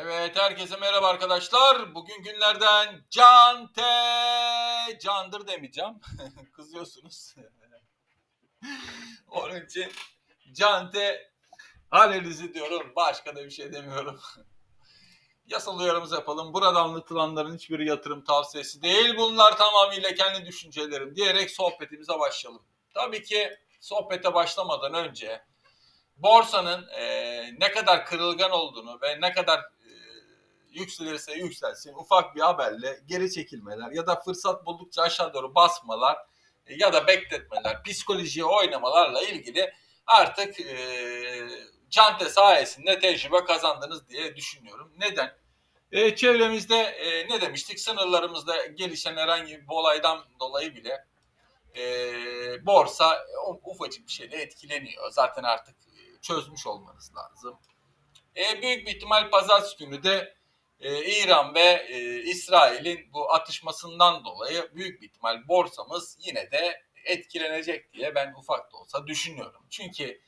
Evet herkese merhaba arkadaşlar. Bugün günlerden Cante Candır demeyeceğim. Kızıyorsunuz. Onun için Cante halinizi diyorum. Başka da bir şey demiyorum. Yasal uyarımızı yapalım. Burada anlatılanların hiçbiri yatırım tavsiyesi değil. Bunlar tamamıyla kendi düşüncelerim diyerek sohbetimize başlayalım. Tabii ki sohbete başlamadan önce borsanın e, ne kadar kırılgan olduğunu ve ne kadar yükselirse yükselsin ufak bir haberle geri çekilmeler ya da fırsat buldukça aşağı doğru basmalar e, ya da bekletmeler, psikolojiye oynamalarla ilgili artık e, Cante sayesinde tecrübe kazandınız diye düşünüyorum. Neden? E, çevremizde e, ne demiştik? Sınırlarımızda gelişen herhangi bir olaydan dolayı bile e, borsa ufacık bir şeyle etkileniyor. Zaten artık e, çözmüş olmanız lazım. E, büyük bir ihtimal pazartesi günü de e, İran ve e, İsrail'in bu atışmasından dolayı büyük bir ihtimal borsamız yine de etkilenecek diye ben ufak da olsa düşünüyorum. Çünkü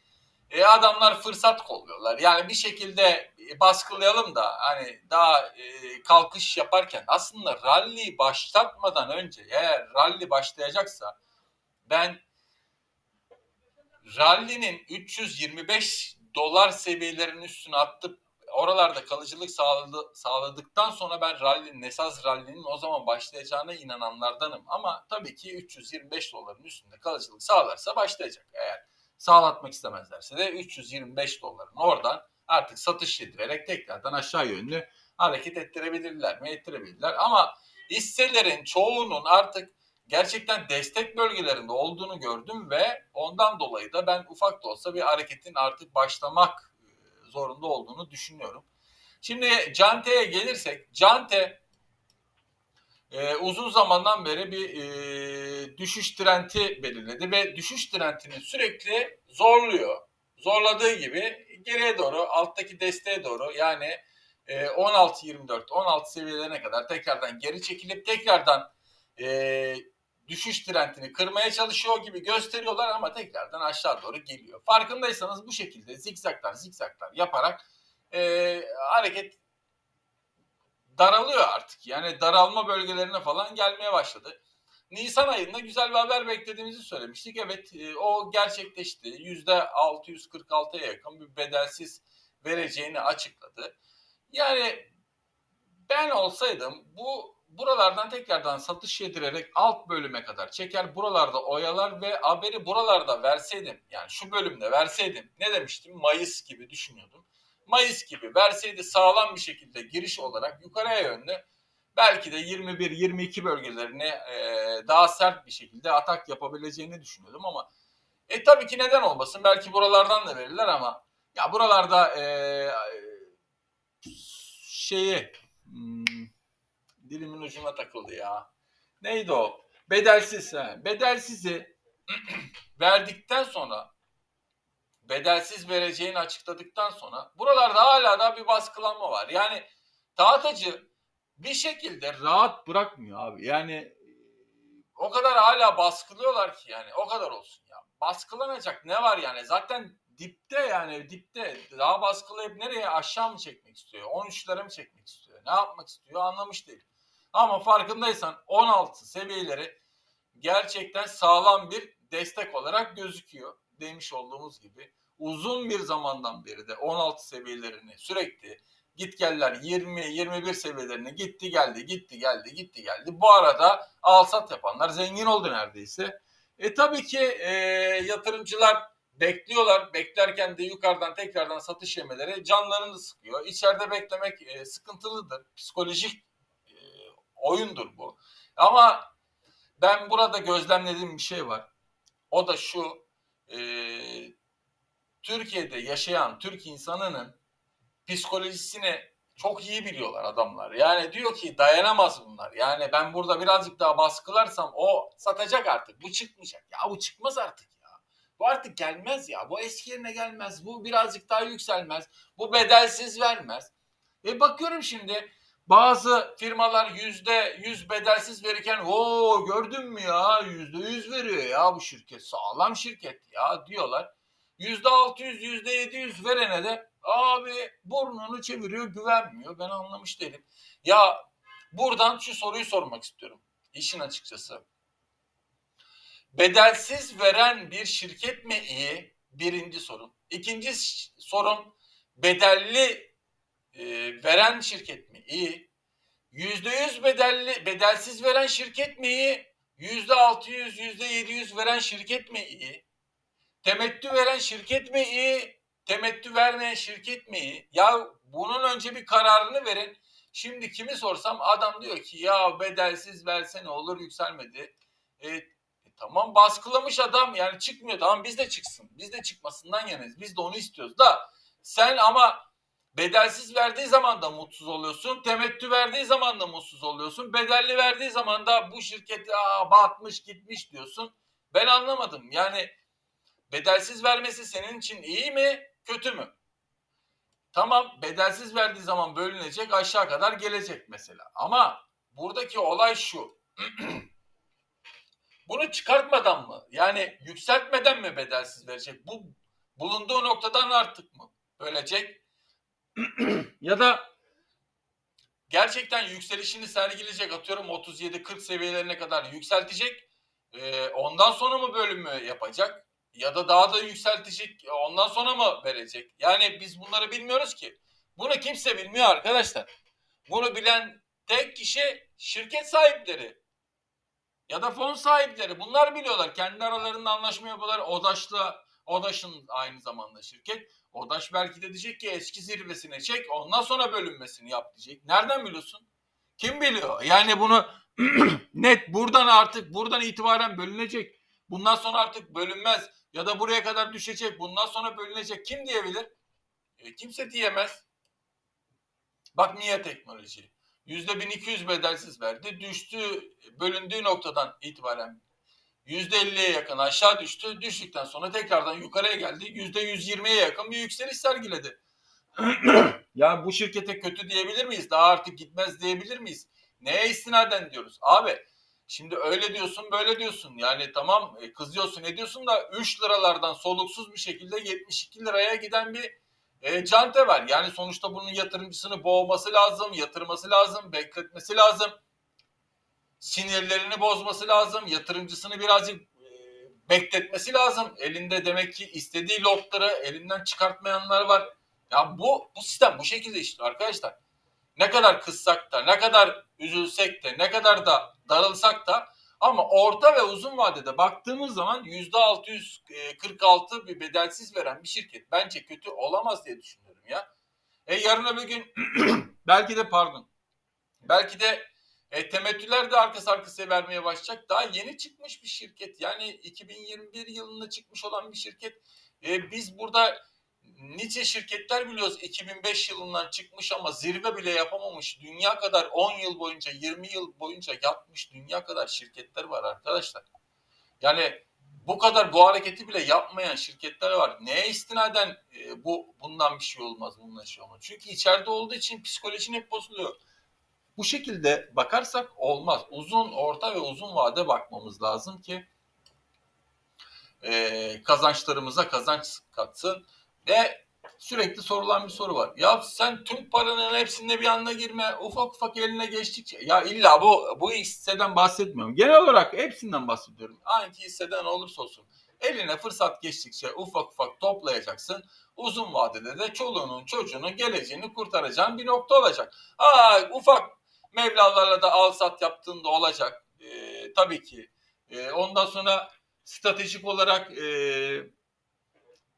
e, adamlar fırsat kolluyorlar. Yani bir şekilde e, baskılayalım da hani daha e, kalkış yaparken aslında rally başlatmadan önce eğer rally başlayacaksa ben rally'nin 325 dolar seviyelerinin üstüne attıp oralarda kalıcılık sağladı, sağladıktan sonra ben rally'nin esas rally'nin o zaman başlayacağına inananlardanım. Ama tabii ki 325 doların üstünde kalıcılık sağlarsa başlayacak. Eğer sağlatmak istemezlerse de 325 doların oradan artık satış yedirerek tekrardan aşağı yönlü hareket ettirebilirler mi? Ettirebilirler. Ama hisselerin çoğunun artık gerçekten destek bölgelerinde olduğunu gördüm ve ondan dolayı da ben ufak da olsa bir hareketin artık başlamak zorunda olduğunu düşünüyorum. Şimdi Cante'ye gelirsek, Cante e, uzun zamandan beri bir e, düşüş trendi belirledi ve düşüş trendini sürekli zorluyor. Zorladığı gibi geriye doğru, alttaki desteğe doğru yani e, 16-24, 16 seviyelerine kadar tekrardan geri çekilip tekrardan e, düşüş trendini kırmaya çalışıyor gibi gösteriyorlar ama tekrardan aşağı doğru geliyor. Farkındaysanız bu şekilde zikzaklar zikzaklar yaparak e, hareket daralıyor artık. Yani daralma bölgelerine falan gelmeye başladı. Nisan ayında güzel bir haber beklediğimizi söylemiştik. Evet e, o gerçekleşti. %646'ya yakın bir bedelsiz vereceğini açıkladı. Yani ben olsaydım bu buralardan tekrardan satış yedirerek alt bölüme kadar çeker buralarda oyalar ve haberi buralarda verseydim yani şu bölümde verseydim ne demiştim Mayıs gibi düşünüyordum. Mayıs gibi verseydi sağlam bir şekilde giriş olarak yukarıya yönlü belki de 21-22 bölgelerini e, daha sert bir şekilde atak yapabileceğini düşünüyordum ama e tabii ki neden olmasın belki buralardan da verirler ama ya buralarda e, şeyi hmm, dilimin ucuna takıldı ya. Neydi o? Bedelsiz. He. Bedelsizi verdikten sonra bedelsiz vereceğini açıkladıktan sonra buralarda hala da bir baskılanma var. Yani dağıtıcı bir şekilde rahat bırakmıyor abi. Yani o kadar hala baskılıyorlar ki yani o kadar olsun ya. Baskılanacak ne var yani? Zaten dipte yani dipte daha baskılayıp nereye aşağı mı çekmek istiyor? 13'lere mi çekmek istiyor? Ne yapmak istiyor anlamış değil. Ama farkındaysan 16 seviyeleri gerçekten sağlam bir destek olarak gözüküyor. Demiş olduğumuz gibi uzun bir zamandan beri de 16 seviyelerini sürekli git geller 20-21 seviyelerine gitti geldi gitti geldi gitti geldi. Bu arada alsat yapanlar zengin oldu neredeyse. E tabii ki e, yatırımcılar bekliyorlar. Beklerken de yukarıdan tekrardan satış yemeleri canlarını sıkıyor. İçeride beklemek e, sıkıntılıdır. Psikolojik oyundur bu. Ama ben burada gözlemlediğim bir şey var. O da şu. E, Türkiye'de yaşayan Türk insanının psikolojisini çok iyi biliyorlar adamlar. Yani diyor ki dayanamaz bunlar. Yani ben burada birazcık daha baskılarsam o satacak artık. Bu çıkmayacak. Ya bu çıkmaz artık ya. Bu artık gelmez ya. Bu eski yerine gelmez. Bu birazcık daha yükselmez. Bu bedelsiz vermez. E bakıyorum şimdi bazı firmalar yüzde yüz bedelsiz verirken o gördün mü ya yüzde yüz veriyor ya bu şirket sağlam şirket ya diyorlar. %600, %700 verene de abi burnunu çeviriyor, güvenmiyor. Ben anlamış değilim. Ya buradan şu soruyu sormak istiyorum. İşin açıkçası. Bedelsiz veren bir şirket mi iyi? Birinci sorun. İkinci sorun bedelli e, veren şirket mi iyi? Yüzde yüz bedelli, bedelsiz veren şirket mi iyi? Yüzde altı yüz, yüzde yedi yüz veren şirket mi iyi? Temettü veren şirket mi iyi? Temettü vermeyen şirket mi iyi? Ya bunun önce bir kararını verin. Şimdi kimi sorsam adam diyor ki ya bedelsiz verse ne olur yükselmedi. E, e, tamam baskılamış adam yani çıkmıyor. Tamam biz de çıksın. Biz de çıkmasından yanayız. Biz de onu istiyoruz da sen ama bedelsiz verdiği zaman da mutsuz oluyorsun. Temettü verdiği zaman da mutsuz oluyorsun. Bedelli verdiği zaman da bu şirket Aa, batmış gitmiş diyorsun. Ben anlamadım. Yani bedelsiz vermesi senin için iyi mi kötü mü? Tamam bedelsiz verdiği zaman bölünecek aşağı kadar gelecek mesela. Ama buradaki olay şu. Bunu çıkartmadan mı? Yani yükseltmeden mi bedelsiz verecek? Bu bulunduğu noktadan artık mı bölecek? ya da gerçekten yükselişini sergileyecek atıyorum 37-40 seviyelerine kadar yükseltecek. Ee, ondan sonra mı bölümü yapacak? Ya da daha da yükseltecek ondan sonra mı verecek? Yani biz bunları bilmiyoruz ki. Bunu kimse bilmiyor arkadaşlar. Bunu bilen tek kişi şirket sahipleri ya da fon sahipleri. Bunlar biliyorlar. Kendi aralarında anlaşma yapıyorlar. Odaş'la Odaş'ın aynı zamanda şirket. Odaş belki de diyecek ki eski zirvesine çek ondan sonra bölünmesini yap diyecek. Nereden biliyorsun? Kim biliyor? Yani bunu net buradan artık buradan itibaren bölünecek. Bundan sonra artık bölünmez ya da buraya kadar düşecek. Bundan sonra bölünecek. Kim diyebilir? E, kimse diyemez. Bak niye teknoloji? %1200 bedelsiz verdi. Düştü bölündüğü noktadan itibaren %50'ye yakın aşağı düştü. Düştükten sonra tekrardan yukarıya geldi. %120'ye yakın bir yükseliş sergiledi. ya bu şirkete kötü diyebilir miyiz? Daha artık gitmez diyebilir miyiz? Neye istinaden diyoruz? Abi şimdi öyle diyorsun böyle diyorsun. Yani tamam e, kızıyorsun ediyorsun da 3 liralardan soluksuz bir şekilde 72 liraya giden bir e, cante var. Yani sonuçta bunun yatırımcısını boğması lazım, yatırması lazım, bekletmesi lazım. Sinirlerini bozması lazım, yatırımcısını birazcık bekletmesi lazım. Elinde demek ki istediği lotları elinden çıkartmayanlar var. Ya bu bu sistem bu şekilde işte arkadaşlar. Ne kadar kızsak da, ne kadar üzülsek de, ne kadar da darılsak da ama orta ve uzun vadede baktığımız zaman %646 bir bedelsiz veren bir şirket bence kötü olamaz diye düşünüyorum ya. E yarın öbür gün belki de pardon belki de e, temettüler de arkası arkasıya vermeye başlayacak. Daha yeni çıkmış bir şirket. Yani 2021 yılında çıkmış olan bir şirket. E, biz burada nice şirketler biliyoruz 2005 yılından çıkmış ama zirve bile yapamamış. Dünya kadar 10 yıl boyunca 20 yıl boyunca yapmış dünya kadar şirketler var arkadaşlar. Yani bu kadar bu hareketi bile yapmayan şirketler var. Neye istinaden e, bu bundan bir şey olmaz, bundan şey olmaz. Çünkü içeride olduğu için psikolojin hep bozuluyor. Bu şekilde bakarsak olmaz. Uzun, orta ve uzun vade bakmamız lazım ki e, kazançlarımıza kazanç katsın. Ve sürekli sorulan bir soru var. Ya sen tüm paranın hepsinde bir anda girme. Ufak ufak eline geçtikçe. Ya illa bu bu hisseden bahsetmiyorum. Genel olarak hepsinden bahsediyorum. Hangi hisseden olursa olsun. Eline fırsat geçtikçe ufak ufak toplayacaksın. Uzun vadede de çoluğunun çocuğunun geleceğini kurtaracağın bir nokta olacak. Ha ufak mevlalarla da al sat yaptığında olacak. Ee, tabii ki. Ee, ondan sonra stratejik olarak e,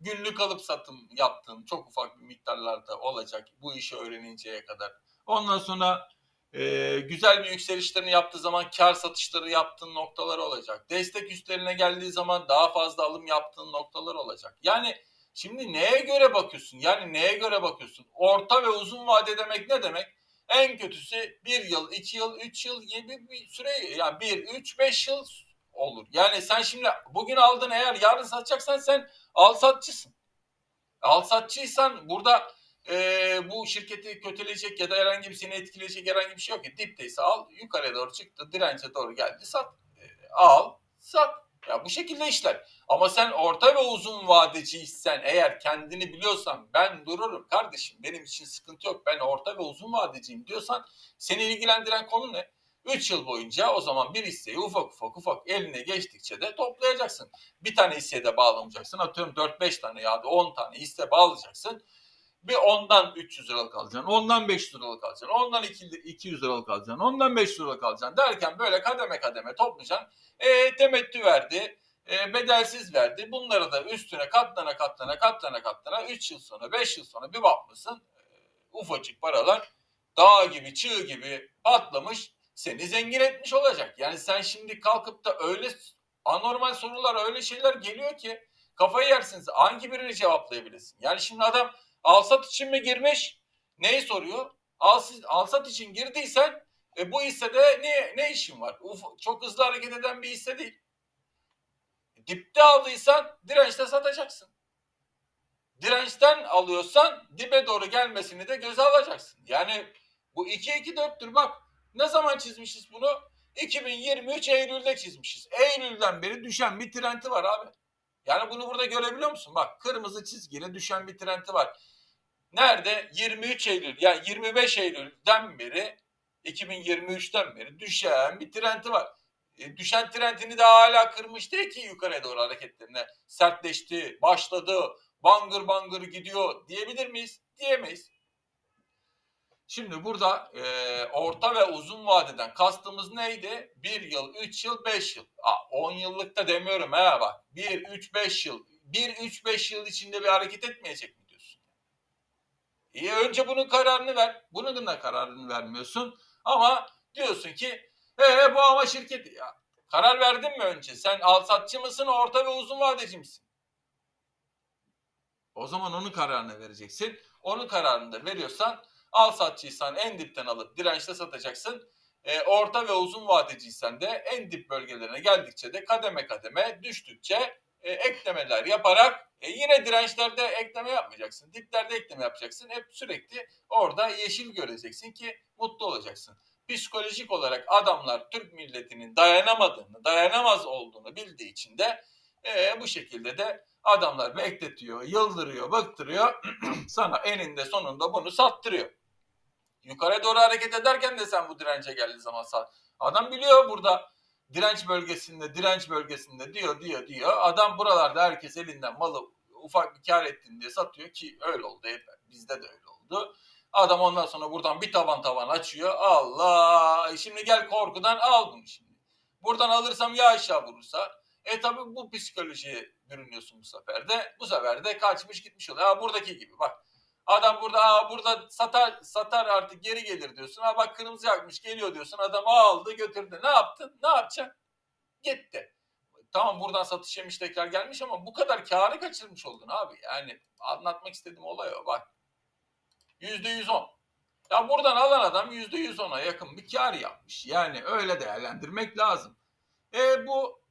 günlük alıp satım yaptığın çok ufak bir miktarlarda olacak bu işi öğreninceye kadar. Ondan sonra e, güzel bir yükselişlerini yaptığı zaman kar satışları yaptığın noktalar olacak. Destek üstlerine geldiği zaman daha fazla alım yaptığın noktalar olacak. Yani şimdi neye göre bakıyorsun? Yani neye göre bakıyorsun? Orta ve uzun vade demek ne demek? En kötüsü bir yıl, iki yıl, üç yıl gibi bir süre yani bir, üç, beş yıl olur. Yani sen şimdi bugün aldın eğer yarın satacaksan sen al satçısın. Al satçıysan burada e, bu şirketi kötüleyecek ya da herhangi bir seni etkileyecek herhangi bir şey yok ki. Dipteyse al yukarıya doğru çıktı dirence doğru geldi sat. E, al sat. Ya bu şekilde işler. Ama sen orta ve uzun vadeciysen eğer kendini biliyorsan ben dururum kardeşim benim için sıkıntı yok ben orta ve uzun vadeciyim diyorsan seni ilgilendiren konu ne? 3 yıl boyunca o zaman bir hisseyi ufak ufak ufak eline geçtikçe de toplayacaksın. Bir tane hisseye de bağlamayacaksın. Atıyorum 4-5 tane ya da 10 tane hisse bağlayacaksın. Bir ondan 300 liralık alacaksın. Ondan 500 liralık alacaksın. Ondan 200 liralık alacaksın. Ondan 500 liralık alacaksın. Derken böyle kademe kademe toplayacaksın. E, temettü verdi. E, bedelsiz verdi. Bunları da üstüne katlana katlana katlana katlana 3 yıl sonra 5 yıl sonra bir bakmışsın e, ufacık paralar dağ gibi çığ gibi patlamış seni zengin etmiş olacak. Yani sen şimdi kalkıp da öyle anormal sorular öyle şeyler geliyor ki kafayı yersiniz. Hangi birini cevaplayabilirsin? Yani şimdi adam alsat için mi girmiş? Neyi soruyor? Al, alsat için girdiysen e, bu hissede ne, ne işin var? Uf, çok hızlı hareket eden bir hisse değil. Dipte aldıysan dirençte satacaksın. Dirençten alıyorsan dibe doğru gelmesini de göze alacaksın. Yani bu 2-2-4'tür bak. Ne zaman çizmişiz bunu? 2023 Eylül'de çizmişiz. Eylül'den beri düşen bir trendi var abi. Yani bunu burada görebiliyor musun? Bak kırmızı çizgiyle düşen bir trendi var. Nerede? 23 Eylül yani 25 Eylül'den beri 2023'ten beri düşen bir trendi var. E, düşen trendini de hala kırmış değil ki yukarıya doğru hareketlerine sertleşti, başladı, bangır bangır gidiyor diyebilir miyiz? Diyemeyiz. Şimdi burada e, orta ve uzun vadeden kastımız neydi? 1 yıl, 3 yıl, 5 yıl. Aa, 10 yıllık da demiyorum ha bak. 1, 3, 5 yıl. 1, 3, 5 yıl içinde bir hareket etmeyecek mi? İyi önce bunun kararını ver. Bunun da kararını vermiyorsun. Ama diyorsun ki ee, bu ama şirket ya. Karar verdin mi önce? Sen al satçı mısın, orta ve uzun vadeci misin? O zaman onun kararını vereceksin. Onun kararını da veriyorsan al satçıysan en dipten alıp dirençte satacaksın. E, orta ve uzun vadeciysen de en dip bölgelerine geldikçe de kademe kademe düştükçe e, eklemeler yaparak e, yine dirençlerde ekleme yapmayacaksın. Diplerde ekleme yapacaksın. Hep sürekli orada yeşil göreceksin ki mutlu olacaksın psikolojik olarak adamlar Türk milletinin dayanamadığını, dayanamaz olduğunu bildiği için de e, bu şekilde de adamlar bekletiyor, yıldırıyor, bıktırıyor. sana eninde sonunda bunu sattırıyor. Yukarı doğru hareket ederken de sen bu dirence geldiği zaman sat. Adam biliyor burada direnç bölgesinde, direnç bölgesinde diyor, diyor, diyor. Adam buralarda herkes elinden malı ufak bir kar ettin diye satıyor ki öyle oldu. Bizde de öyle oldu. Adam ondan sonra buradan bir tavan tavan açıyor. Allah! Şimdi gel korkudan al bunu şimdi. Buradan alırsam ya aşağı vurursa. E tabi bu psikolojiye bürünüyorsun bu sefer de. Bu sefer de kaçmış gitmiş oluyor. Ha buradaki gibi bak. Adam burada ha burada satar satar artık geri gelir diyorsun. Ha bak kırmızı yakmış geliyor diyorsun. Adam aldı götürdü. Ne yaptın? Ne yapacaksın? Gitti. Tamam buradan satış yemiş tekrar gelmiş ama bu kadar karı kaçırmış oldun abi. Yani anlatmak istediğim olay o. Bak Yüzde yüz on. Ya buradan alan adam yüzde yüz ona yakın bir kar yapmış. Yani öyle değerlendirmek lazım. E bu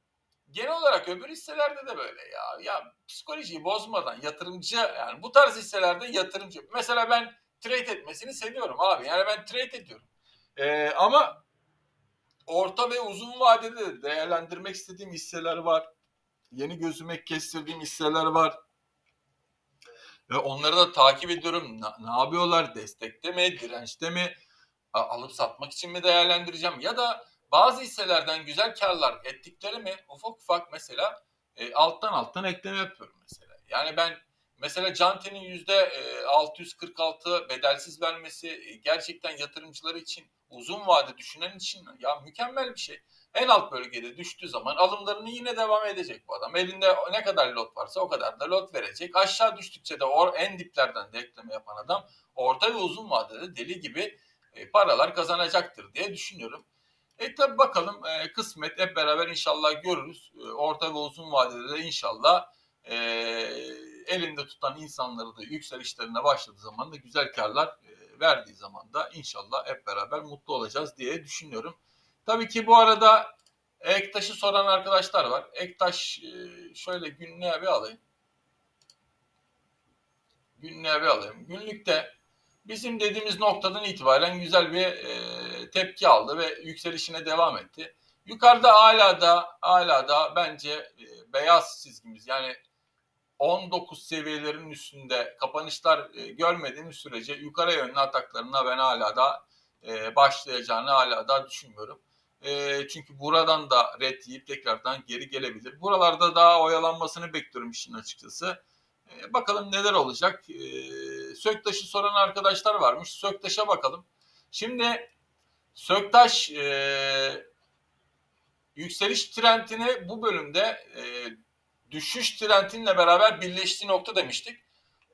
genel olarak öbür hisselerde de böyle ya. Ya psikolojiyi bozmadan yatırımcı yani bu tarz hisselerde yatırımcı. Mesela ben trade etmesini seviyorum abi. Yani ben trade ediyorum. E, ama orta ve uzun vadede de değerlendirmek istediğim hisseler var. Yeni gözüme kestirdiğim hisseler var. Ve onları da takip ediyorum. Ne, ne yapıyorlar? Destekte mi? Dirençte mi? Alıp satmak için mi değerlendireceğim? Ya da bazı hisselerden güzel karlar ettikleri mi? Ufak ufak mesela e, alttan alttan ekleme yapıyorum mesela. Yani ben mesela Cante'nin yüzde 646 bedelsiz vermesi e, gerçekten yatırımcıları için uzun vade düşünen için ya mükemmel bir şey en alt bölgede düştüğü zaman alımlarını yine devam edecek bu adam. Elinde ne kadar lot varsa o kadar da lot verecek. Aşağı düştükçe de or, en diplerden de ekleme yapan adam orta ve uzun vadede deli gibi e, paralar kazanacaktır diye düşünüyorum. E tabi bakalım e, kısmet hep beraber inşallah görürüz. E, orta ve uzun vadede de inşallah e, elinde tutan insanları da yükselişlerine başladığı zaman da güzel karlar e, verdiği zaman da inşallah hep beraber mutlu olacağız diye düşünüyorum. Tabii ki bu arada Ektaş'ı soran arkadaşlar var. Ektaş e, şöyle günlüğe bir alayım. Günlüğe bir alayım. Günlükte bizim dediğimiz noktadan itibaren güzel bir e, tepki aldı ve yükselişine devam etti. Yukarıda hala da hala da bence e, beyaz çizgimiz yani 19 seviyelerin üstünde kapanışlar e, görmediğimiz sürece yukarı yönlü ataklarına ben hala da e, başlayacağını hala da düşünmüyorum. E, çünkü buradan da red yiyip tekrardan geri gelebilir. Buralarda daha oyalanmasını bekliyorum işin açıkçası. E, bakalım neler olacak. E, Söktaş'ı soran arkadaşlar varmış. Söktaş'a bakalım. Şimdi Söktaş e, yükseliş trendini bu bölümde e, düşüş trendinle beraber birleştiği nokta demiştik.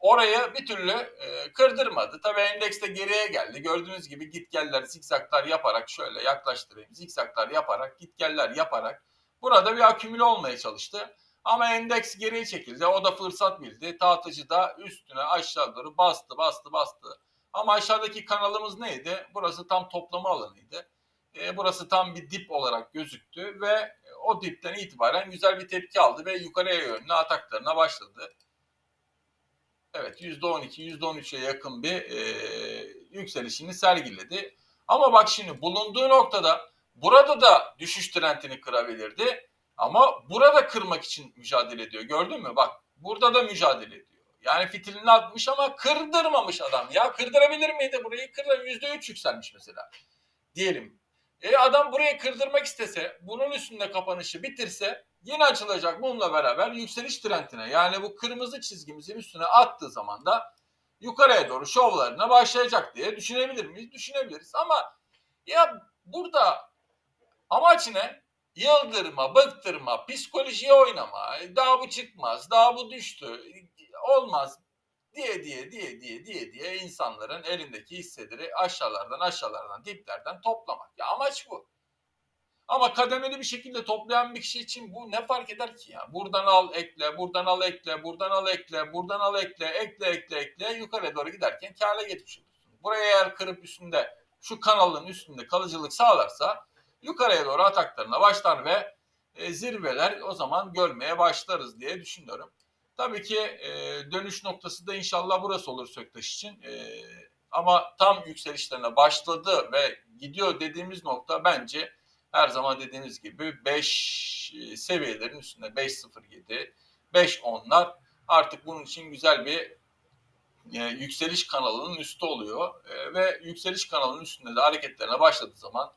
Orayı bir türlü e, kırdırmadı. Tabii endeks de geriye geldi. Gördüğünüz gibi gitgeller, zikzaklar yaparak şöyle yaklaştırayım. Zikzaklar yaparak, gitgeller yaparak burada bir akümüle olmaya çalıştı. Ama endeks geriye çekildi. O da fırsat bildi. Tahtıcı da üstüne aşağı doğru bastı, bastı, bastı. Ama aşağıdaki kanalımız neydi? Burası tam toplama alanıydı. E, burası tam bir dip olarak gözüktü ve o dipten itibaren güzel bir tepki aldı ve yukarıya yönlü ataklarına başladı. Evet %12, %13'e yakın bir e, yükselişini sergiledi. Ama bak şimdi bulunduğu noktada burada da düşüş trendini kırabilirdi. Ama burada kırmak için mücadele ediyor. Gördün mü? Bak burada da mücadele ediyor. Yani fitilini atmış ama kırdırmamış adam. Ya kırdırabilir miydi burayı? Kırdır %3 yükselmiş mesela. Diyelim. E adam burayı kırdırmak istese, bunun üstünde kapanışı bitirse yine açılacak bununla beraber yükseliş trendine yani bu kırmızı çizgimizin üstüne attığı zaman da yukarıya doğru şovlarına başlayacak diye düşünebilir miyiz? Düşünebiliriz ama ya burada amaç ne? Yıldırma, bıktırma, psikolojiye oynama, daha bu çıkmaz, daha bu düştü, olmaz diye diye diye diye diye diye insanların elindeki hisseleri aşağılardan aşağılardan diplerden toplamak. Ya amaç bu. Ama kademeli bir şekilde toplayan bir kişi için bu ne fark eder ki ya? Buradan al ekle, buradan al ekle, buradan al ekle, buradan al ekle, ekle ekle ekle yukarı doğru giderken kâra geçmiş. Buraya eğer kırıp üstünde şu kanalın üstünde kalıcılık sağlarsa yukarıya doğru ataklarına başlar ve e, zirveler o zaman görmeye başlarız diye düşünüyorum. Tabii ki e, dönüş noktası da inşallah burası olur Söktaş için. E, ama tam yükselişlerine başladı ve gidiyor dediğimiz nokta bence her zaman dediğimiz gibi 5 seviyelerin üstünde 5.07, 5.10'lar artık bunun için güzel bir e, yükseliş kanalının üstü oluyor. E, ve yükseliş kanalının üstünde de hareketlerine başladığı zaman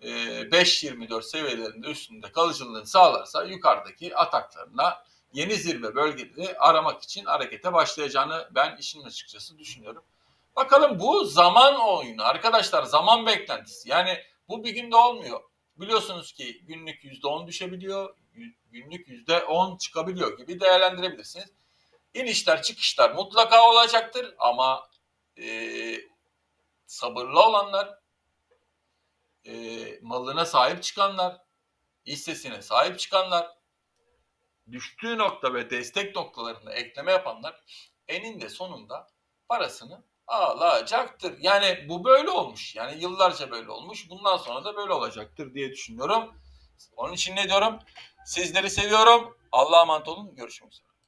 e, 5.24 seviyelerinde üstünde kalıcılığını sağlarsa yukarıdaki ataklarına yeni zirve bölgeleri aramak için harekete başlayacağını ben işin açıkçası düşünüyorum. Bakalım bu zaman oyunu arkadaşlar zaman beklentisi. Yani bu bir günde olmuyor. Biliyorsunuz ki günlük %10 düşebiliyor, günlük %10 çıkabiliyor gibi değerlendirebilirsiniz. İnişler çıkışlar mutlaka olacaktır ama e, sabırlı olanlar, e, malına sahip çıkanlar, hissesine sahip çıkanlar, düştüğü nokta ve destek noktalarında ekleme yapanlar eninde sonunda parasını alacaktır. Yani bu böyle olmuş. Yani yıllarca böyle olmuş. Bundan sonra da böyle olacaktır diye düşünüyorum. Onun için ne diyorum? Sizleri seviyorum. Allah'a emanet olun. Görüşmek üzere.